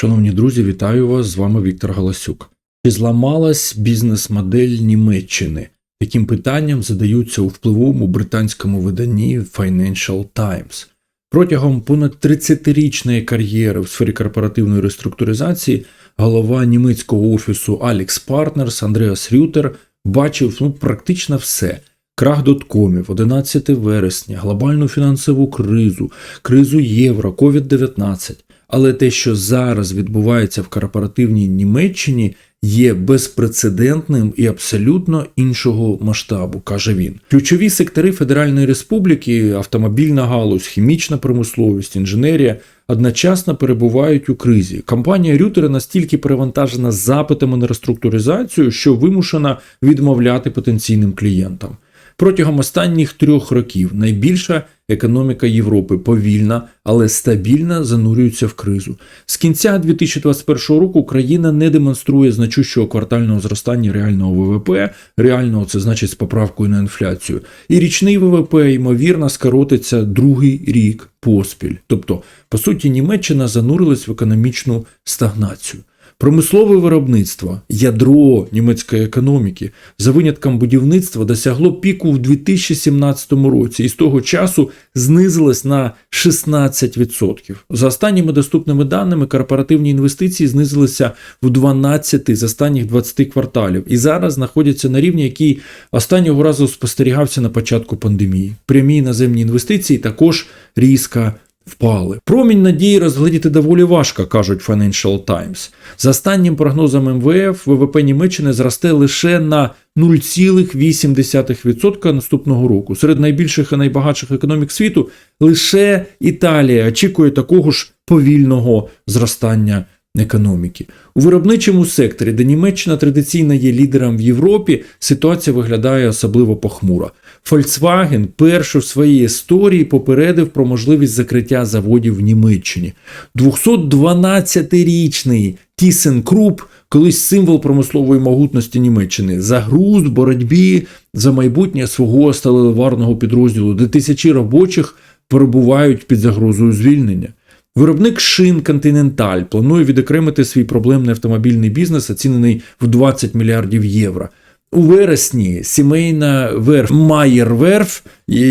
Шановні друзі, вітаю вас! З вами Віктор Галасюк. Чи зламалась бізнес-модель Німеччини? Таким питанням задаються у впливовому британському виданні Financial Times. Протягом понад 30-річної кар'єри в сфері корпоративної реструктуризації голова німецького офісу Alex Partners Андреас Рютер бачив ну, практично все. Крах доткомів, 11 вересня, глобальну фінансову кризу, кризу євро, COVID-19. Але те, що зараз відбувається в корпоративній Німеччині, є безпрецедентним і абсолютно іншого масштабу, каже він. Ключові сектори Федеральної Республіки, автомобільна галузь, хімічна промисловість, інженерія одночасно перебувають у кризі. Компанія Рютера настільки перевантажена запитами на реструктуризацію, що вимушена відмовляти потенційним клієнтам. Протягом останніх трьох років найбільша економіка Європи повільна, але стабільно занурюється в кризу. З кінця 2021 року країна не демонструє значущого квартального зростання реального ВВП, реального це значить з поправкою на інфляцію. І річний ВВП ймовірно скоротиться другий рік поспіль. Тобто, по суті, Німеччина занурилась в економічну стагнацію. Промислове виробництво, ядро німецької економіки, за винятком будівництва досягло піку в 2017 році і з того часу знизилось на 16%. За останніми доступними даними, корпоративні інвестиції знизилися в 12 з останніх 20 кварталів і зараз знаходяться на рівні, який останнього разу спостерігався на початку пандемії. Прямі іноземні інвестиції також різко впали. Промінь надії розглядіти доволі важко, кажуть Financial Times. За останнім прогнозом МВФ, ВВП Німеччини зросте лише на 0,8% наступного року. Серед найбільших і найбагатших економік світу лише Італія очікує такого ж повільного зростання економіки. У виробничому секторі, де Німеччина традиційно є лідером в Європі, ситуація виглядає особливо похмуро. Volkswagen перше в своїй історії попередив про можливість закриття заводів в Німеччині. 212-річний ThyssenKrupp, колись символ промислової могутності Німеччини, загруз боротьбі за майбутнє свого сталеливарного підрозділу, де тисячі робочих перебувають під загрозою звільнення. Виробник шин Continental планує відокремити свій проблемний автомобільний бізнес, оцінений в 20 мільярдів євро. У вересні сімейна верф Майер Верф,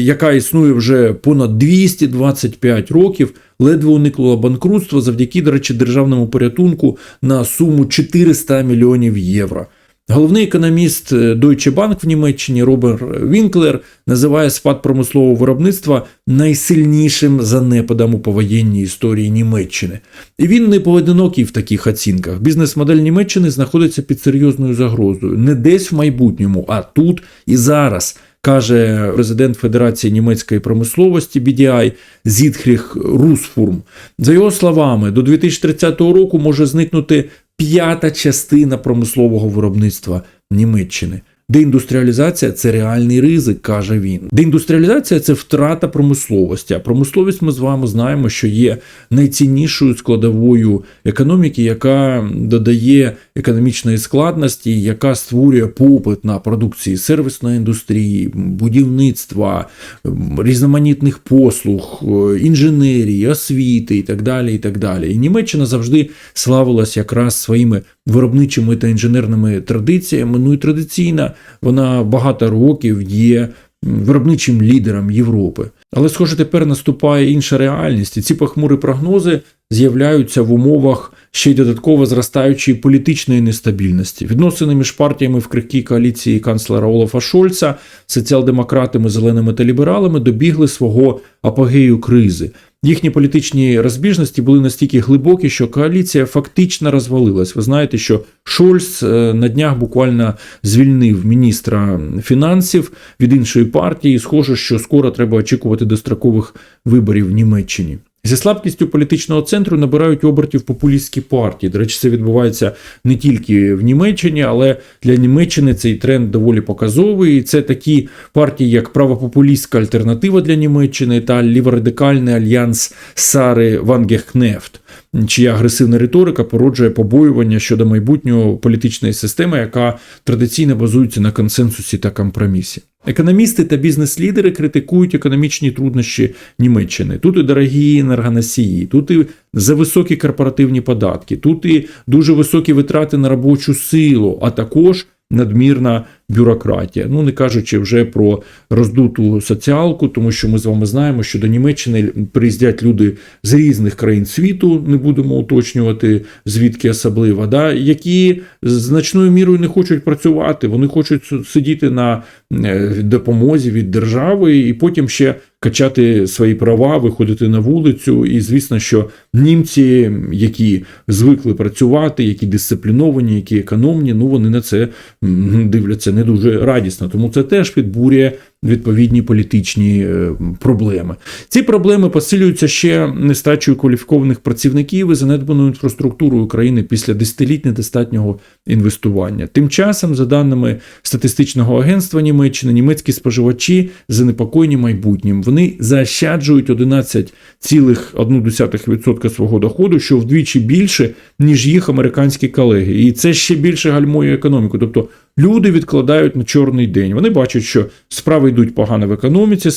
яка існує вже понад 225 років, ледве уникла банкрутства завдяки, до речі, державному порятунку на суму 400 мільйонів євро. Головний економіст Deutsche Bank в Німеччині Роберт Вінклер називає спад промислового виробництва найсильнішим занепадом у повоєнній історії Німеччини. І він не поодинокий в таких оцінках. Бізнес-модель Німеччини знаходиться під серйозною загрозою не десь в майбутньому, а тут і зараз. Каже президент Федерації німецької промисловості BDI Зітхріх Русфурм. За його словами, до 2030 року може зникнути п'ята частина промислового виробництва Німеччини. Деіндустріалізація це реальний ризик, каже він. Деіндустріалізація це втрата промисловості. А промисловість ми з вами знаємо, що є найціннішою складовою економіки, яка додає економічної складності, яка створює попит на продукції сервісної індустрії, будівництва, різноманітних послуг, інженерії, освіти і так далі. І так далі. І Німеччина завжди славилась якраз своїми виробничими та інженерними традиціями. Ну і традиційно вона багато років є виробничим лідером Європи. Але, схоже, тепер наступає інша реальність, і ці похмурі прогнози з'являються в умовах ще й додатково зростаючої політичної нестабільності. Відносини між партіями в крихкій коаліції канцлера Олафа Шольца, соціал-демократами, зеленими та лібералами добігли свого апогею кризи. Їхні політичні розбіжності були настільки глибокі, що коаліція фактично розвалилась. Ви знаєте, що Шольц на днях буквально звільнив міністра фінансів від іншої партії. Схоже, що скоро треба очікувати дострокових виборів в Німеччині. Зі слабкістю політичного центру набирають обертів популістські партії. До речі, це відбувається не тільки в Німеччині, але для Німеччини цей тренд доволі показовий. Це такі партії, як правопопулістська альтернатива для Німеччини та ліворадикальний альянс Сари Вангехнефт. Чия агресивна риторика породжує побоювання щодо майбутнього політичної системи, яка традиційно базується на консенсусі та компромісі. Економісти та бізнес-лідери критикують економічні труднощі Німеччини. Тут і дорогі енергоносії, тут і зависокі корпоративні податки, тут і дуже високі витрати на робочу силу, а також надмірна бюрократія. Ну не кажучи вже про роздуту соціалку, тому що ми з вами знаємо, що до Німеччини приїздять люди з різних країн світу, не будемо уточнювати звідки особливо, да, які значною мірою не хочуть працювати, вони хочуть сидіти на е, допомозі від держави і потім ще качати свої права, виходити на вулицю. І звісно, що німці, які звикли працювати, які дисципліновані, які економні, ну вони на це дивляться не дуже радісно. Тому це теж підбурює відповідні політичні е, проблеми. Ці проблеми посилюються ще нестачею кваліфікованих працівників і занедбаною інфраструктурою України після десятиліть недостатнього інвестування. Тим часом, за даними статистичного агентства Німеччини, німецькі споживачі занепокоєні майбутнім. Вони заощаджують 11,1% свого доходу, що вдвічі більше, ніж їх американські колеги. І це ще більше гальмує економіку. Тобто люди відкладають на чорний день. Вони бачать, що справи йдуть погано в економіці,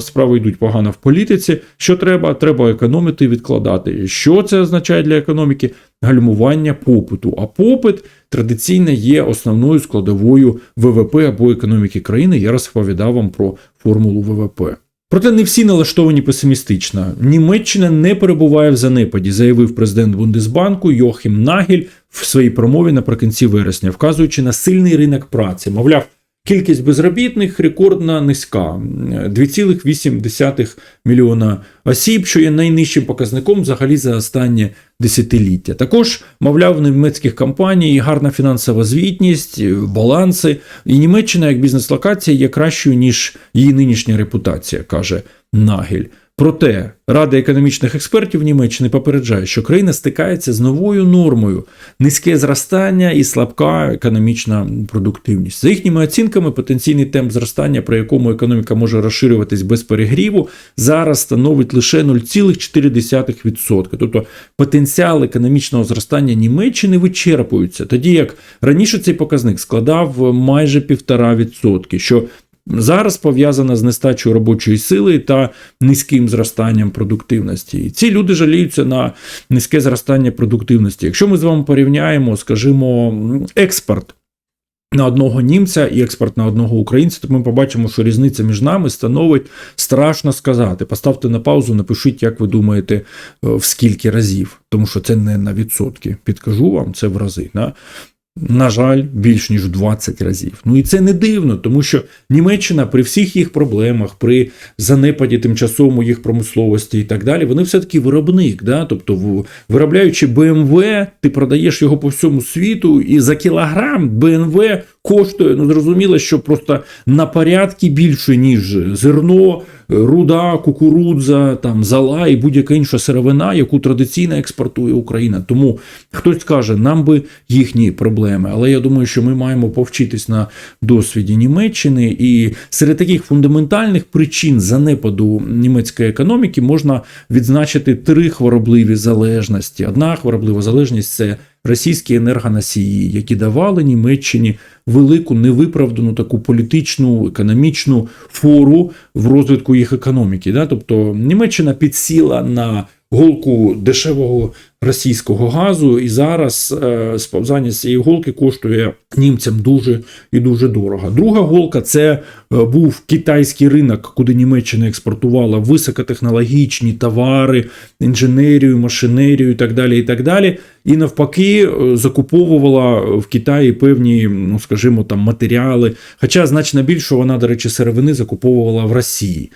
справи, йдуть погано в політиці. Що треба? Треба економити і відкладати. Що це означає для економіки? Гальмування попиту. А попит традиційно є основною складовою ВВП або економіки країни. Я розповідав вам про формулу ВВП. Проте не всі налаштовані песимістично. Німеччина не перебуває в занепаді, заявив президент Бундесбанку Йохім Нагель в своїй промові наприкінці вересня, вказуючи на сильний ринок праці. Мовляв, кількість безробітних рекордно низька 2,8 мільйона осіб, що є найнижчим показником взагалі за останнє десятиліття. Також, мовляв, в німецьких компаній гарна фінансова звітність, баланси, і Німеччина як бізнес-локація є кращою ніж її нинішня репутація, каже Нагель. Проте Рада економічних експертів Німеччини попереджає, що країна стикається з новою нормою низьке зростання і слабка економічна продуктивність. За їхніми оцінками, потенційний темп зростання, при якому економіка може розширюватись без перегріву, зараз становить лише 0,4%. Тобто потенціал економічного зростання Німеччини вичерпується, тоді як раніше цей показник складав майже 1,5%, що зараз пов'язана з нестачою робочої сили та низьким зростанням продуктивності. І ці люди жаліються на низьке зростання продуктивності. Якщо ми з вами порівняємо, скажімо, експорт. На одного німця і експорт на одного українця, то ми побачимо, що різниця між нами становить страшно сказати. Поставте на паузу, напишіть, як ви думаєте, е, в скільки разів, тому що це не на відсотки. Підкажу вам, це в рази. Да? На жаль, більш ніж 20 разів. Ну і це не дивно, тому що Німеччина при всіх їх проблемах, при занепаді тимчасовому їх промисловості і так далі, вони все-таки виробник. Да? Тобто, виробляючи БМВ, ти продаєш його по всьому світу, і за кілограм BMW коштує, ну зрозуміло, що просто на порядки більше, ніж зерно, руда, кукурудза, там зала і будь-яка інша сировина, яку традиційно експортує Україна. Тому хтось каже, нам би їхні проблеми. Але я думаю, що ми маємо повчитись на досвіді Німеччини, і серед таких фундаментальних причин занепаду німецької економіки можна відзначити три хворобливі залежності. Одна хвороблива залежність це російські енергоносії, які давали Німеччині велику невиправдану таку політичну економічну фору в розвитку їх економіки. Да? Тобто Німеччина підсіла на голку дешевого російського газу, і зараз е, сповзання цієї голки коштує німцям дуже і дуже дорого. Друга голка це е, був китайський ринок, куди Німеччина експортувала високотехнологічні товари, інженерію, машинерію і так далі. І так далі. І навпаки, е, закуповувала в Китаї певні, ну скажімо, там матеріали. Хоча значно більше вона, до речі, сировини закуповувала в Росії.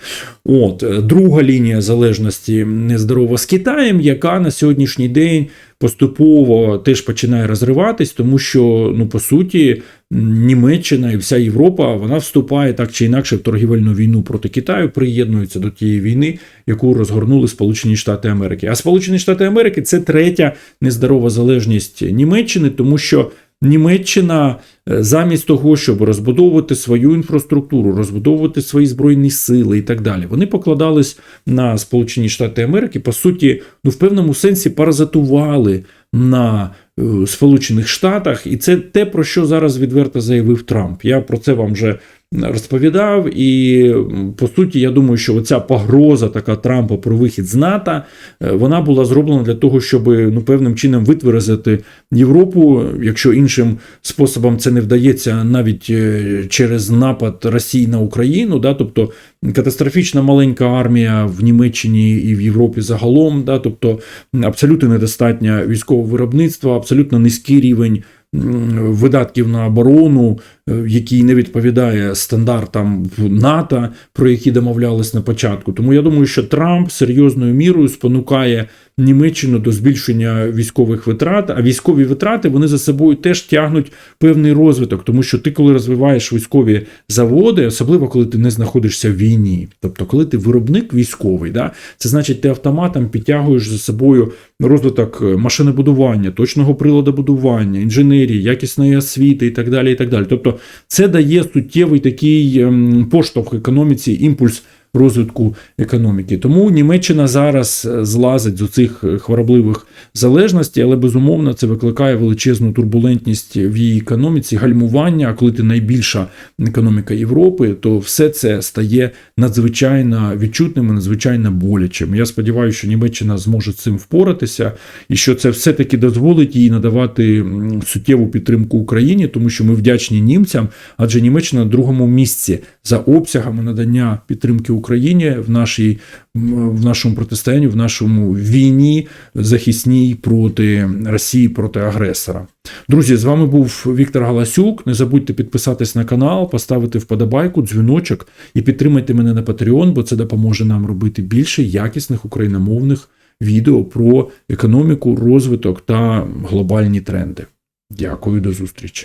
От друга лінія залежності нездорова з Китаєм, яка на сьогоднішній день поступово теж починає розриватись, тому що, ну, по суті, Німеччина і вся Європа вона вступає так чи інакше в торгівельну війну проти Китаю, приєднується до тієї війни, яку розгорнули Сполучені Штати Америки. А Сполучені Штати Америки це третя нездорова залежність Німеччини, тому що Німеччина е, замість того, щоб розбудовувати свою інфраструктуру, розбудовувати свої збройні сили і так далі, вони покладались на Сполучені Штати Америки, по суті, ну в певному сенсі паразитували на е, Сполучених Штатах, і це те, про що зараз відверто заявив Трамп. Я про це вам вже розповідав. І по суті, я думаю, що оця погроза така Трампа про вихід з НАТО, е, вона була зроблена для того, щоб ну певним чином витверезити Європу, якщо іншим способом це не вдається навіть е, через напад Росії на Україну, да, тобто катастрофічна маленька армія в Німеччині і в Європі загалом, да, тобто абсолютно недостатнє військового виробництва, абсолютно низький рівень видатків на оборону, е, який не відповідає стандартам НАТО, про які домовлялись на початку. Тому я думаю, що Трамп серйозною мірою спонукає Німеччину до збільшення військових витрат, а військові витрати вони за собою теж тягнуть певний розвиток, тому що ти, коли розвиваєш військові заводи, особливо коли ти не знаходишся в війні, тобто коли ти виробник військовий, да, це значить, ти автоматом підтягуєш за собою розвиток е, машинобудування, точного приладобудування, інженерії, якісної освіти і так далі. І так далі. Тобто, це дає суттєвий такий ем, поштовх економіці, імпульс розвитку економіки. Тому Німеччина зараз е, злазить з оцих е, хворобливих залежностей, але безумовно це викликає величезну турбулентність в її економіці, гальмування. А коли ти найбільша економіка Європи, то все це стає надзвичайно відчутним і надзвичайно болячим. Я сподіваюся, що Німеччина зможе з цим впоратися, і що це все-таки дозволить їй надавати суттєву підтримку Україні, тому що ми вдячні німцям, адже Німеччина на другому місці за обсягами надання підтримки Україні в нашій в нашому протистоянні, в нашому війні захисній проти Росії, проти агресора. Друзі, з вами був Віктор Галасюк. Не забудьте підписатись на канал, поставити вподобайку, дзвіночок і підтримайте мене на Patreon, бо це допоможе нам робити більше якісних україномовних відео про економіку, розвиток та глобальні тренди. Дякую, до зустрічі.